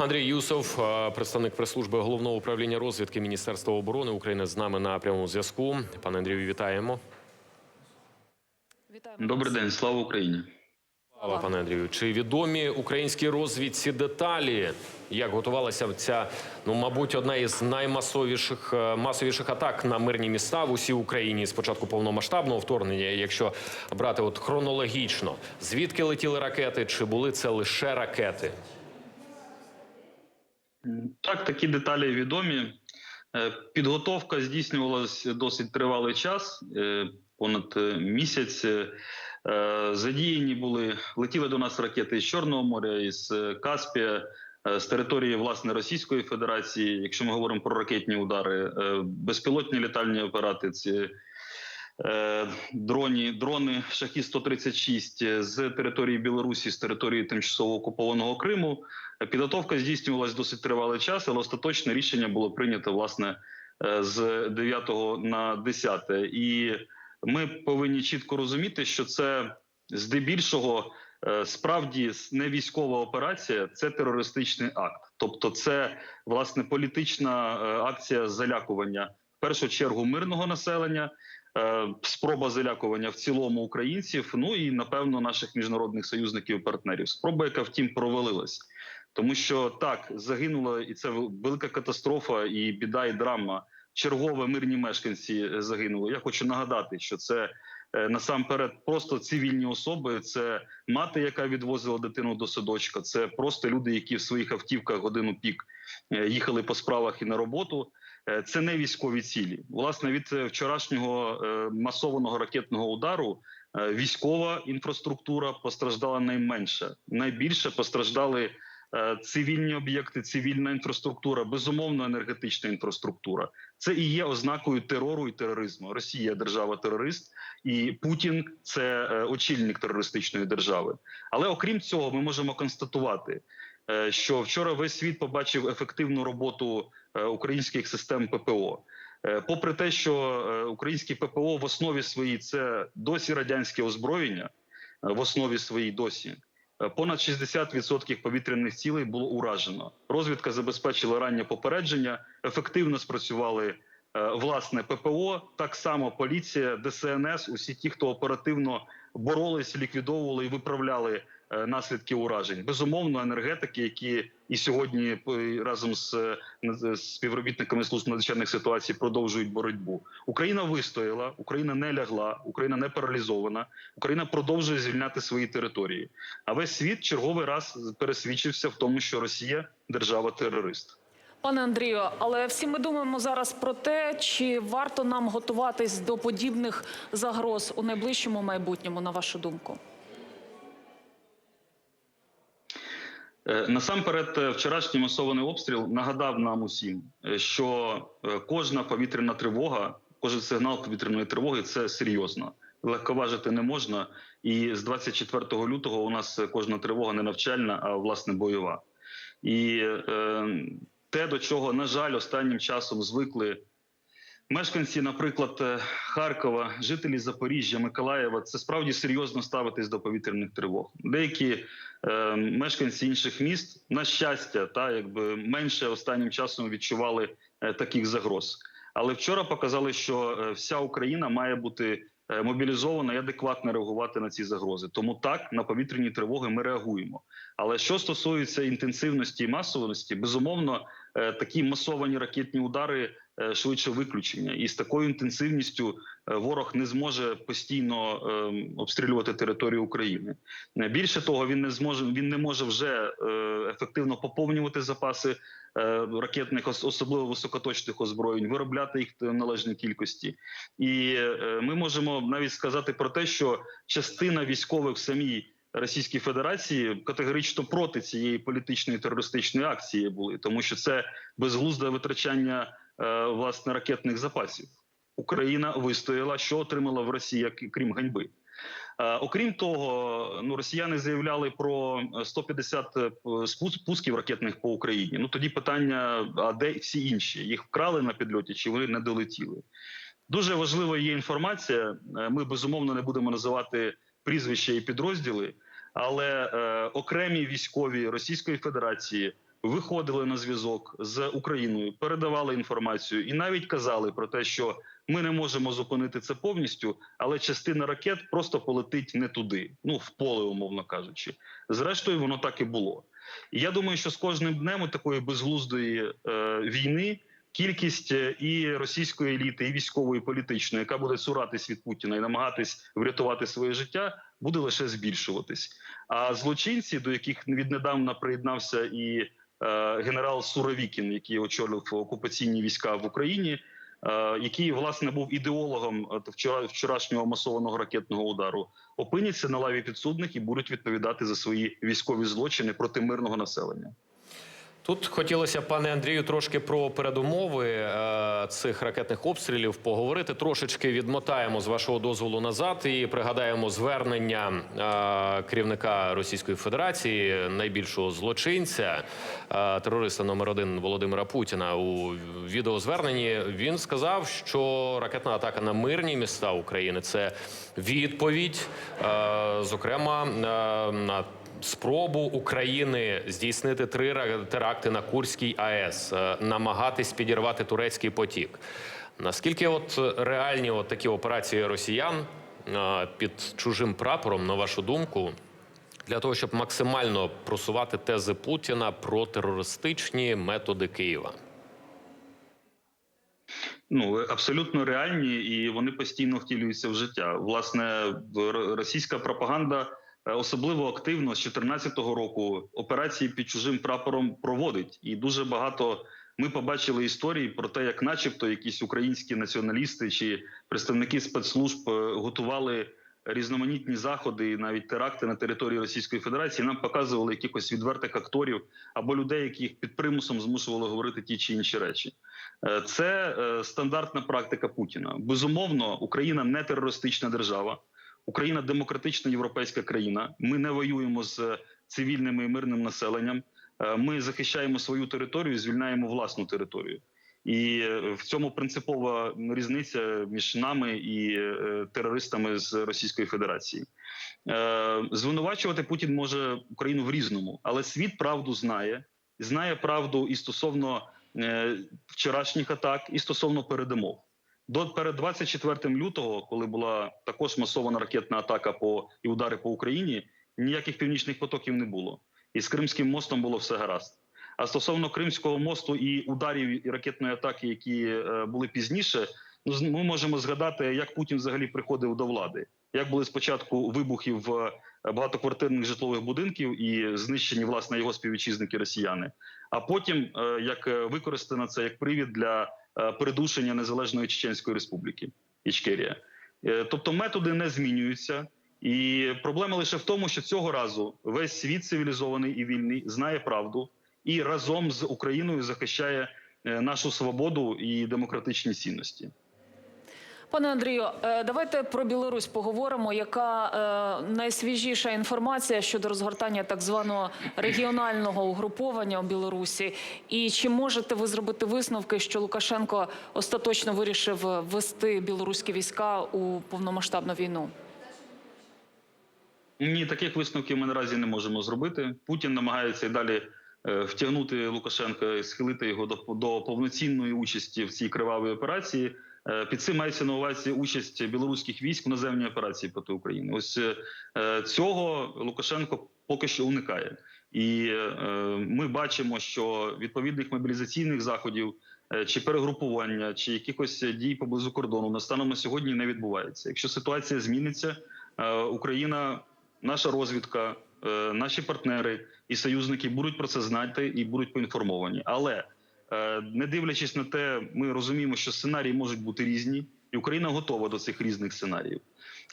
Андрій Юсов, е, представник прес-служби головного управління розвідки Міністерства оборони України, з нами на прямому зв'язку. Пане Андрію, вітаємо. Вітаємо Добрий день, слава Україні. Слава, пане Андрію. Чи відомі українській розвідці деталі, як готувалася ця, ну мабуть, одна із наймасовіших е, масовіших атак на мирні міста в усій Україні з початку повномасштабного вторгнення? Якщо брати от хронологічно, звідки летіли ракети? Чи були це лише ракети? Так, такі деталі відомі. Е, Підготовка здійснювалася досить тривалий час, е, понад е, місяць. Задіяні були, летіли до нас ракети з Чорного моря, із Каспія, з території власне Російської Федерації. Якщо ми говоримо про ракетні удари, безпілотні літальні апарати, ці е, дроні, дрони Шахі 136 з території Білорусі, з території тимчасово окупованого Криму. Підготовка здійснювалась досить тривалий час, але остаточне рішення було прийнято власне е, з 9 на 10. І ми повинні чітко розуміти, що це здебільшого е, справді не військова операція, це терористичний акт. Тобто, це власне політична е, акція залякування першу чергу мирного населення. е, Спроба залякування в цілому українців, ну і напевно наших міжнародних союзників і партнерів. Спроба, яка втім провалилась. Тому що так загинула, і це велика катастрофа, і біда, і драма. Чергове мирні мешканці е, загинули. Я хочу нагадати, що це е, насамперед просто цивільні особи. Це мати, яка відвозила дитину до садочка. Це просто люди, які в своїх автівках годину пік їхали по справах і на роботу. Е, Це не військові цілі. Власне від е, вчорашнього е, масованого ракетного удару військова інфраструктура постраждала найменше. Найбільше постраждали цивільні об'єкти, цивільна інфраструктура, безумовно, енергетична інфраструктура. Це і є ознакою терору і тероризму. Росія держава терорист, і Путін це очільник терористичної держави. Але окрім цього, ми можемо констатувати, що вчора весь світ побачив ефективну роботу е, українських систем ППО. Е, Попри те, що е, українські ППО в основі своїй це досі радянське озброєння, е, в основі своїй досі. Е, Понад 60% повітряних цілей було уражено. Розвідка забезпечила раннє попередження, ефективно спрацювали е, власне ППО. Так само поліція, ДСНС, усі ті, хто оперативно боролись, ліквідовували і виправляли е, наслідки уражень. Безумовно, енергетики, які і сьогодні е, разом е, з співробітниками служб надзвичайних ситуацій продовжують боротьбу. Україна вистояла, Україна не лягла, Україна не паралізована. Україна продовжує звільняти свої території. А весь світ черговий раз пересвідчився в тому, що Росія держава терорист. Пане Андрію, але всі ми думаємо зараз про те, чи варто нам готуватись до подібних загроз у найближчому майбутньому, на вашу думку? Насамперед, е, вчорашній масований обстріл нагадав нам усім, е, що е, кожна повітряна тривога, кожен сигнал повітряної тривоги це серйозно. Легковажити не можна. І з 24 лютого у нас кожна тривога не навчальна, а власне бойова. І е, те, до чого, на жаль, останнім часом звикли мешканці, наприклад, е, Харкова, жителі Запоріжжя, Миколаєва, це справді серйозно ставитись до повітряних тривог. Деякі е, мешканці інших міст, на щастя, та якби менше останнім часом відчували е, таких загроз. Але вчора показали, що е, вся Україна має бути е, мобілізована і адекватно реагувати на ці загрози. Тому так на повітряні тривоги ми реагуємо. Але що стосується інтенсивності і масовості, безумовно, такі масовані ракетні удари швидше виключення, і з такою інтенсивністю е, ворог не зможе постійно е, обстрілювати територію України. Е, Більше того, він не зможе він не може вже е, ефективно поповнювати запаси е, ракетних, ос- особливо високоточних озброєнь, виробляти їх в належній кількості. І е, ми можемо навіть сказати про те, що частина військових самій Російській Федерації категорично проти цієї політичної терористичної акції були, тому що це безглузде витрачання е, власне ракетних запасів. Україна вистояла, що отримала в Росії, крім ганьби. Е, Окрім того, ну росіяни заявляли про е, 150 е, пусків ракетних по Україні. Ну тоді питання: а де всі інші? Їх вкрали на підльоті, чи вони не долетіли? Дуже важлива є інформація. Е, Ми безумовно не будемо називати прізвища і підрозділи, але е, окремі військові Російської Федерації виходили на зв'язок з Україною, передавали інформацію і навіть казали про те, що ми не можемо зупинити це повністю, але частина ракет просто полетить не туди, ну в поле, умовно кажучи. Зрештою, воно так і було. Я думаю, що з кожним днем такої безглуздої е, війни кількість е, і російської еліти, і військової, і політичної, яка буде цуратись від Путіна і намагатись врятувати своє життя, буде лише збільшуватись. А злочинці, до яких віднедавна приєднався і генерал Суровікін, який очолив окупаційні війська в Україні, е, який власне був ідеологом е, вчора вчорашнього масованого ракетного удару, опиняться на лаві підсудних і будуть відповідати за свої військові злочини проти мирного населення. Тут хотілося, пане Андрію, трошки про передумови е, цих ракетних обстрілів поговорити. Трошечки відмотаємо з вашого дозволу назад і пригадаємо звернення е, керівника Російської Федерації, найбільшого злочинця, е, терориста номер один Володимира Путіна. У відеозверненні він сказав, що ракетна атака на мирні міста України це відповідь, зокрема на спробу України здійснити три ра- теракти на Курській АЕС, е, намагатись підірвати турецький потік. Наскільки от реальні от такі операції росіян е, під чужим прапором, на вашу думку, для того, щоб максимально просувати тези Путіна про терористичні методи Києва? Ну абсолютно реальні, і вони постійно втілюються в життя. Власне, російська пропаганда е, особливо активно з 2014 року операції під чужим прапором проводить, і дуже багато. Ми побачили історії про те, як, начебто, якісь українські націоналісти чи представники спецслужб е, готували різноманітні заходи, навіть теракти на території Російської Федерації. Нам показували якихось відвертих акторів або людей, яких під примусом змушували говорити ті чи інші речі. Е, Це е, стандартна практика Путіна. Безумовно, Україна не терористична держава. Україна демократична європейська країна. Ми не воюємо з цивільним і мирним населенням. Е, Ми захищаємо свою територію, звільняємо власну територію. І е, в цьому принципова різниця між нами і е, терористами з Російської Федерації. Звинувачувати Путін може Україну в різному, але світ правду знає, знає правду і стосовно вчорашніх атак, і стосовно передумов. До перед 24 лютого, коли була також масована ракетна атака по і удари по Україні, ніяких північних потоків не було. І з Кримським мостом було все гаразд. А стосовно Кримського мосту і ударів і ракетної атаки, які е, були пізніше, ну ми можемо згадати, як Путін взагалі приходив до влади. Як були спочатку вибухи в е, багатоквартирних житлових будинків і знищені власне його співвітчизники росіяни. А потім е, як е, використано це як привід для придушення незалежної Чеченської республіки Ічкерія. Е, Тобто методи не змінюються. І проблема лише в тому, що цього разу весь світ цивілізований і вільний знає правду і разом з Україною захищає е, нашу свободу і демократичні цінності. Пане Андрію, е, давайте про Білорусь поговоримо. Яка е, найсвіжіша інформація щодо розгортання так званого регіонального угруповання у Білорусі? І чи можете ви зробити висновки, що Лукашенко остаточно вирішив ввести білоруські війська у повномасштабну війну? Ні, таких висновків ми наразі не можемо зробити. Путін намагається і далі е, втягнути Лукашенка і схилити його до, до повноцінної участі в цій кривавій операції. Е, Під цим мається на увазі участь білоруських військ в наземній операції проти України. Ось е, цього Лукашенко поки що уникає, і е, ми бачимо, що відповідних мобілізаційних заходів чи перегрупування, чи якихось дій поблизу кордону на станом на сьогодні не відбувається. Якщо ситуація зміниться, Україна наша розвідка, наші партнери і союзники будуть про це знати і будуть поінформовані. Але не дивлячись на те, ми розуміємо, що сценарії можуть бути різні, і Україна готова до цих різних сценаріїв.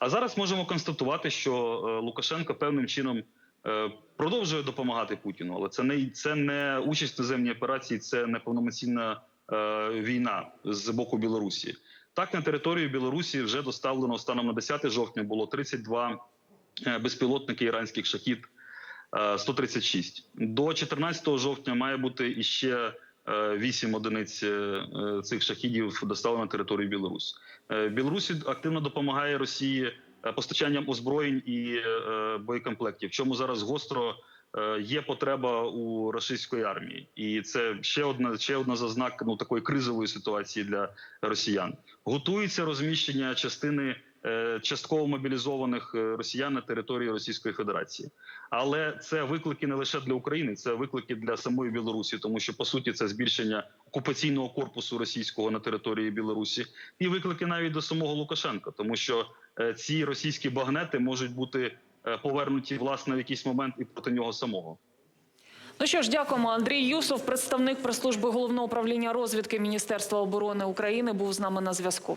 А зараз можемо констатувати, що е, Лукашенко певним чином е, продовжує допомагати Путіну, але це не це не участь в наземній операції, це не повномасильна е, війна з боку Білорусі. Так, на територію Білорусі вже доставлено станом на 10 жовтня було 32 е, безпілотники іранських шахід е, 136. До 14 жовтня має бути іще 8 одиниць е, е, цих шахідів доставлено на територію Білорусі. Е, Білорусь активно допомагає Росії е, постачанням озброєнь і е, боєкомплектів. В чому зараз гостро е, є потреба у російської армії, і це ще одна ще одна зазнак ну такої кризової ситуації для росіян. Готується розміщення частини е, частково мобілізованих е, росіян на території Російської Федерації. Але це виклики не лише для України, це виклики для самої Білорусі, тому що по суті це збільшення окупаційного корпусу російського на території Білорусі, і виклики навіть до самого Лукашенка, тому що е, ці російські багнети можуть бути е, повернуті власне в якийсь момент і проти нього самого. Ну що ж, дякуємо. Андрій Юсов, представник прес-служби головного управління розвідки Міністерства оборони України, був з нами на зв'язку.